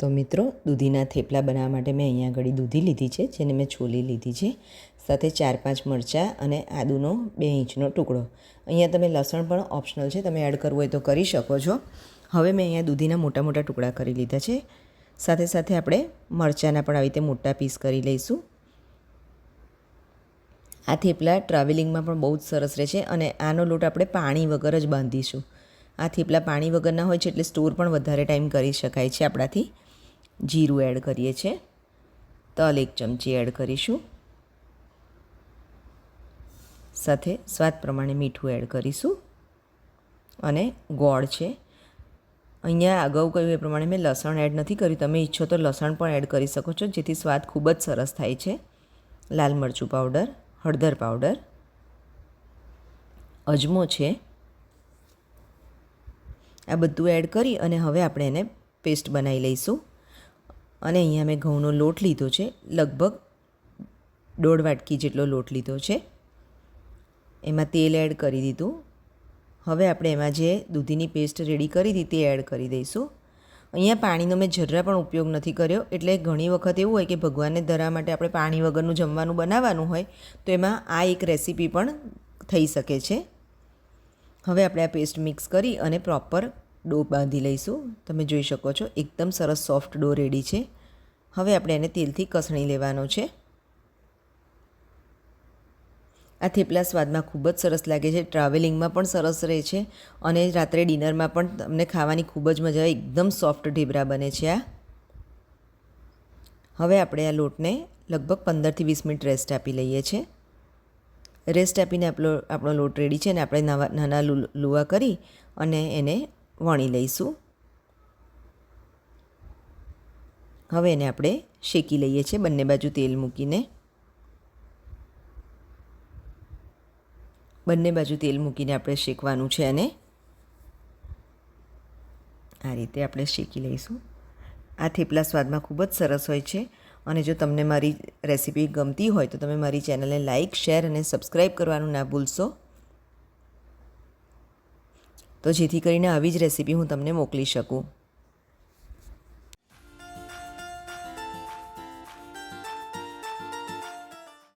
તો મિત્રો, દૂધીના થેપલા બનાવવા માટે મેં અહીંયા આગળ દૂધી લીધી છે, જેને મેં છોલી લીધી છે. સાથે ચાર પાંચ મરચાં અને આદુનો બે ઇંચનો ટુકડો. અહીંયા તમે લસણ પણ ઓપ્શનલ છે, તમે એડ કરવું હોય તો કરી શકો છો. હવે મેં અહીંયા દૂધીના મોટા મોટા ટુકડા કરી લીધા છે. સાથે સાથે આપણે મરચાંના પણ આવી રીતે મોટા પીસ કરી લઈશું. આ થેપલા ટ્રાવેલિંગમાં પણ બહુ જ સરસ રહે છે અને આનો લોટ આપણે પાણી વગર જ બાંધીશું. આ થેપલા પાણી વગરના હોય છે એટલે સ્ટોર પણ વધારે ટાઈમ કરી શકાય છે આપણાથી. જીરું એડ કરીએ છીએ. તલ એક ચમચી એડ કરીશું. સાથે સ્વાદ પ્રમાણે મીઠું એડ કરીશું. અને ગોળ છે. અહીંયા અગાઉ કહ્યું એ પ્રમાણે મેં લસણ એડ નથી કર્યું. તમે ઈચ્છો તો લસણ પણ એડ કરી શકો છો, જેથી સ્વાદ ખૂબ જ સરસ થાય છે. લાલ મરચું પાવડર હળદર પાવડર અજમો છે. આ બધું એડ કરી અને હવે આપણે એને પેસ્ટ બનાવી લઈશું. અને અહીંયા મેં ઘઉંનો લોટ લીધો છે, લગભગ દોઢ વાટકી જેટલો લોટ લીધો છે. એમાં તેલ એડ કરી દીધું. હવે આપણે એમાં જે દૂધીની પેસ્ટ રેડી કરી હતી તે એડ કરી દઈશું. અહીંયા પાણીનો મેં જરા પણ ઉપયોગ નથી કર્યો, એટલે ઘણી વખત એવું હોય કે ભગવાનને ધરા માટે આપણે પાણી વગરનું જમવાનું બનાવવાનું હોય, તો એમાં આ એક રેસીપી પણ થઈ શકે છે. હવે આપણે આ પેસ્ટ મિક્સ કરી અને પ્રોપર ડો બાંધી લઈશું. તમે જોઈ શકો છો, એકદમ સરસ સોફ્ટ ડો રેડી છે. હવે આપણે એને તેલથી કસણી લેવાનો છે. આ થેપલા સ્વાદમાં ખૂબ જ સરસ લાગે છે. ટ્રાવેલિંગમાં પણ સરસ રહે છે અને રાત્રે ડિનરમાં પણ તમને ખાવાની ખૂબ જ મજા આવે. એકદમ સોફ્ટ ઢેબરા બને છે આ. હવે આપણે આ લોટને લગભગ પંદરથી વીસ મિનિટ રેસ્ટ આપી લઈએ છીએ. રેસ્ટ આપીને આપણો આપણો લોટ રેડી છે અને આપણે નાના લુવા કરી અને એને વણી લઈશું. હવે એને આપણે શેકી લઈએ છીએ. બંને બાજુ તેલ મૂકીને. બંને બાજુ તેલ મૂકીને આપણે શેકવાનું છે અને આ રીતે આપણે શેકી લઈશું. આ થેપલા સ્વાદમાં ખૂબ જ સરસ હોય છે. અને જો તમને મારી રેસીપી ગમતી હોય તો તમે મારી ચેનલને લાઇક શેર અને સબસ્ક્રાઈબ કરવાનું ના ભૂલશો. તો જેથી કરીને આવી જ રેસીપી હું તમને મોકલી શકું.